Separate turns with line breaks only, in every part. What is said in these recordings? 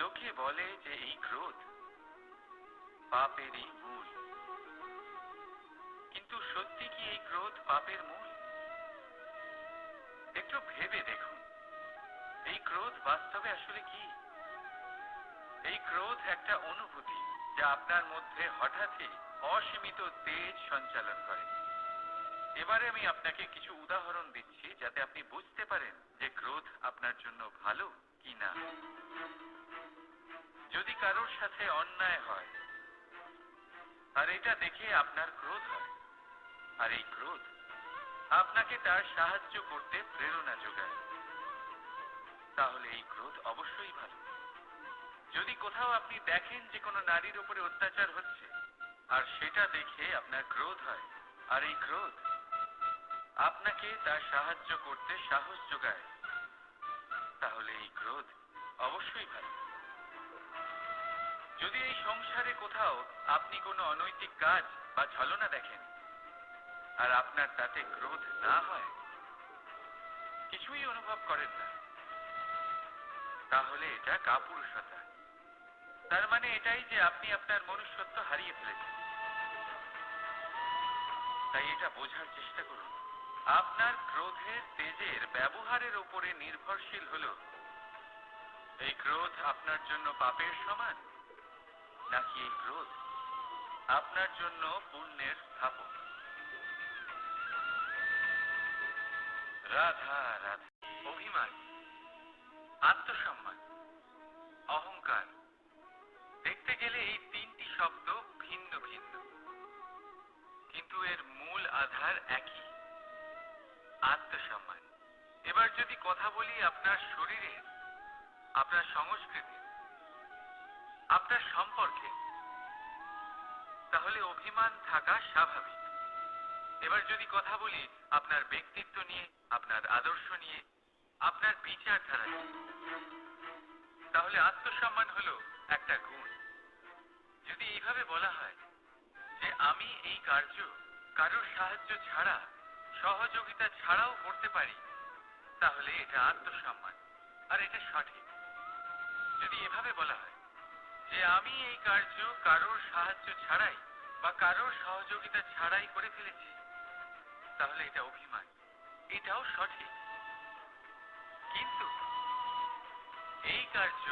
লোকে বলে যে এই ক্রোধ পাপেরই মূল। কিন্তু সত্যি কি এই ক্রোধ পাপের মূল? একটু ভেবে দেখুন, এই ক্রোধ বাস্তবে আসলে কি? এই ক্রোধ একটা অনুভূতি যা আপনার মধ্যে হঠাৎই অসীমিত তেজ সঞ্চালন করে। এবারে আমি আপনাকে কিছু উদাহরণ দিচ্ছি যাতে আপনি বুঝতে পারেন যে ক্রোধ আপনার জন্য ভালো কি না। কারোর সাথে অন্যায় হয়। আর এটা দেখে আপনার ক্রোধ হয়। আর এই ক্রোধ আপনাকে তার সাহায্য করতে প্রেরণা যোগায়। তাহলে এই ক্রোধ অবশ্যই ভালো। যদি কোথাও আপনি দেখেন যে কোনো নারীর উপরে অত্যাচার হচ্ছে, আর সেটা দেখে আপনার ক্রোধ হয়, আর এই ক্রোধ আপনাকে তার সাহায্য করতে সাহস যোগায়, তাহলে এই ক্রোধ অবশ্যই ভালো। যদি এই সংসারে কোথাও আপনি কোনো অনৈতিক কাজ বা ছলনা দেখেন, আর আপনার তাতে ক্রোধ না হয়, কিছুই অনুভব করেন না, তাহলে এটা কাপুরুষতা। তার মানে এটাই যে আপনি আপনার মনুষ্যত্ব হারিয়ে ফেলেছেন। তাই এটা বোঝার চেষ্টা করুন। আপনার ক্রোধের তেজের ব্যবহারের উপরে নির্ভরশীল হলো এই ক্রোধ আপনার জন্য পাপের সমান। নাকি এই ক্রোধ? আপনার জন্য পুণ্যের স্থাপন রাধা রাধা। অভিমান, আত্মসম্মান, অহংকার। দেখতে গেলে এই তিনটি শব্দ ভিন্ন ভিন্ন। কিন্তু এর মূল আধার একই, আত্মসম্মান। এবার যদি কথা বলি আপনার শরীরের, আপনার সংস্কৃতি আপনার সম্পর্কে। তাহলে অভিমান থাকা স্বাভাবিক। এবার যদি কথা বলি আপনার ব্যক্তিত্ব নিয়ে, আপনার আদর্শ নিয়ে, আপনার বিচারধারা নিয়ে। তাহলে আত্মসম্মান হলো একটা গুণ। যদি এইভাবে বলা হয় যে আমি এই কার্য কারোর সাহায্য ছাড়া, সহযোগিতা ছাড়াও করতে পারি, তাহলে এটা আত্মসম্মান। আর এটা সঠিক। যদি এভাবে বলা হয় যে আমি এই কার্য কারোর সাহায্য ছাড়াই বা কারোর সহযোগিতা ছাড়াই করে ফেলেছি, তাহলে এটা অভিমান। এটাও সঠিক। কিন্তু এই কার্য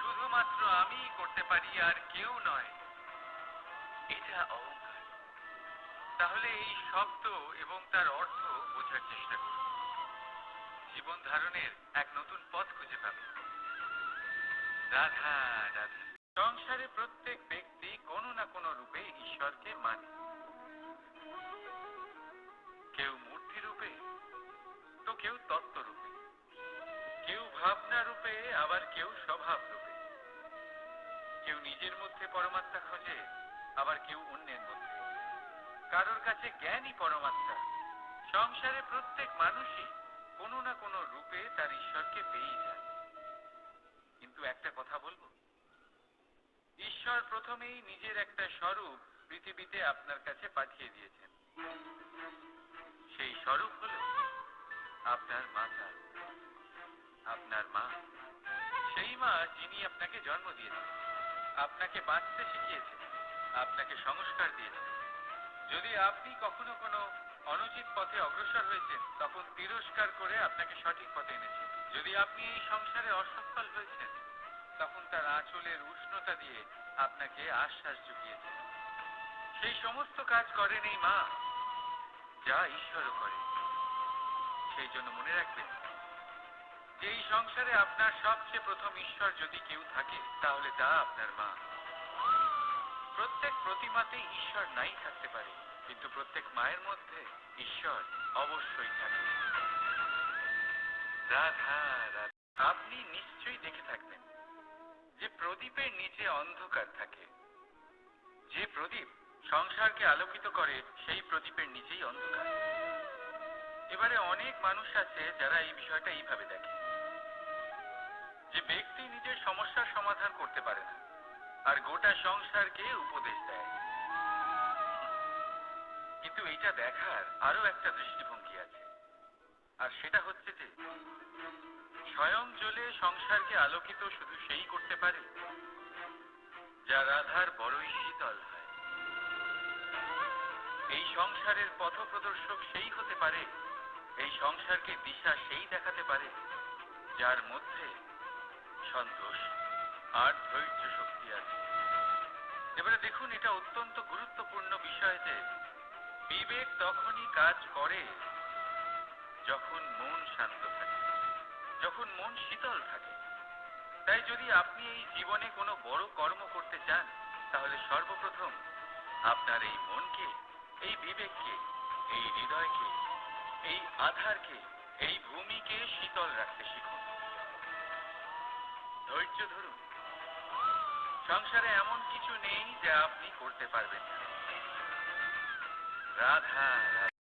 শুধুমাত্র আমিই করতে পারি আর কেউ নয়, এটা অহংকার। তাহলে এই শব্দ এবং তার অর্থ বোঝার চেষ্টা করুন। জীবন ধারণের এক নতুন পথ খুঁজে পাবে রাধা রাধা। সংসারে প্রত্যেক ব্যক্তি কোনো না কোনো রূপে ঈশ্বরকে মানে। কেউ মূর্তি রূপে, তো কেউ তত্ত্ব রূপে। কেউ ভাবনা রূপে, আবার কেউ স্বভাব রূপে। কেউ নিজের মধ্যে পরমাত্মা খোঁজে, আবার কেউ অন্যের মধ্যে। কারোর কাছে জ্ঞানই পরমাত্মা। সংসারে প্রত্যেক মানুষই কোনো না কোনো রূপে তার ঈশ্বরকে পেয়েই যায়। ঈশ্বর প্রথমেই নিজের একটা স্বরূপ পৃথিবীতে আপনার কাছে পাঠিয়ে দিয়েছেন। সেই স্বরূপ হলো আপনার মাতা, আপনার মা। সেই মা যিনি আপনাকে জন্ম দিয়েছেন, আপনাকে বাঁচতে শিখিয়েছেন, আপনাকে সংস্কার দিয়েছেন। যদি আপনি কখনো কোনো অনুচিত পথে অগ্রসর হয়েছেন, তখন তিরস্কার করে আপনাকে সঠিক পথে এনেছেন। যদি আপনি এই সংসারে অসফল হয়েছেন তখন তার আঁচলের উষ্ণতা দিয়ে আপনাকে আশ্বাস জুগিয়েছেন সেই সমস্ত কাজ করেন এই মা, যা ঈশ্বরও করে সেই জন্য মনে রাখবেন, যে এই সংসারে আপনার সবচেয়ে প্রথম ঈশ্বর যদি কেউ থাকে, তাহলে তা আপনার মা। প্রত্যেক প্রতিমাতেই ঈশ্বর নাই থাকতে পারে, কিন্তু প্রত্যেক মায়ের মধ্যে ঈশ্বর অবশ্যই থাকে। রাধা রাধা। আপনি নিশ্চয়ই দেখে থাকবেন। যে প্রদীপের নিচে অন্ধকার থাকে। যে প্রদীপ সংসারকে আলোকিত করে, সেই প্রদীপের নিচেই অন্ধকার। এবারে অনেক মানুষ আছে যারা এই বিষয়টা এইভাবে দেখে। যে ব্যক্তি নিজের সমস্যার সমাধান করতে পারে না, আর গোটা সংসারকে উপদেশ দেয়। কিন্তু এইটা দেখার আরও একটা দৃষ্টিভঙ্গি আছে। আর সেটা হচ্ছে যে স্বয়ং জ্বলে সংসারকে আলোকিত শুধু সেই করতে পারে, যা রাধার বড়ই শীতল হয়। এই সংসারের পথপ্রদর্শক সেই হতে পারে, এই সংসারকে দিশা সেই দেখাতে পারে, যার মধ্যে সন্তোষ আর ধৈর্য শক্তি আছে। এবারে দেখুন, এটা অত্যন্ত গুরুত্বপূর্ণ বিষয় যে বিবেক তখনই কাজ করে যখন মন শান্ত থাকে যখন মন শীতল থাকে, তাই যদি আপনি এই জীবনে কোনো বড় কর্ম করতে চান, তাহলে সর্বপ্রথম আপনার এই মনকে, এই বিবেককে, এই হৃদয়কে, এই আধারকে, এই ভূমিকে শীতল রাখতে শিখুন। ধৈর্য ধরুন। সংসারে এমন কিছু নেই যা আপনি করতে পারবেন রাধা।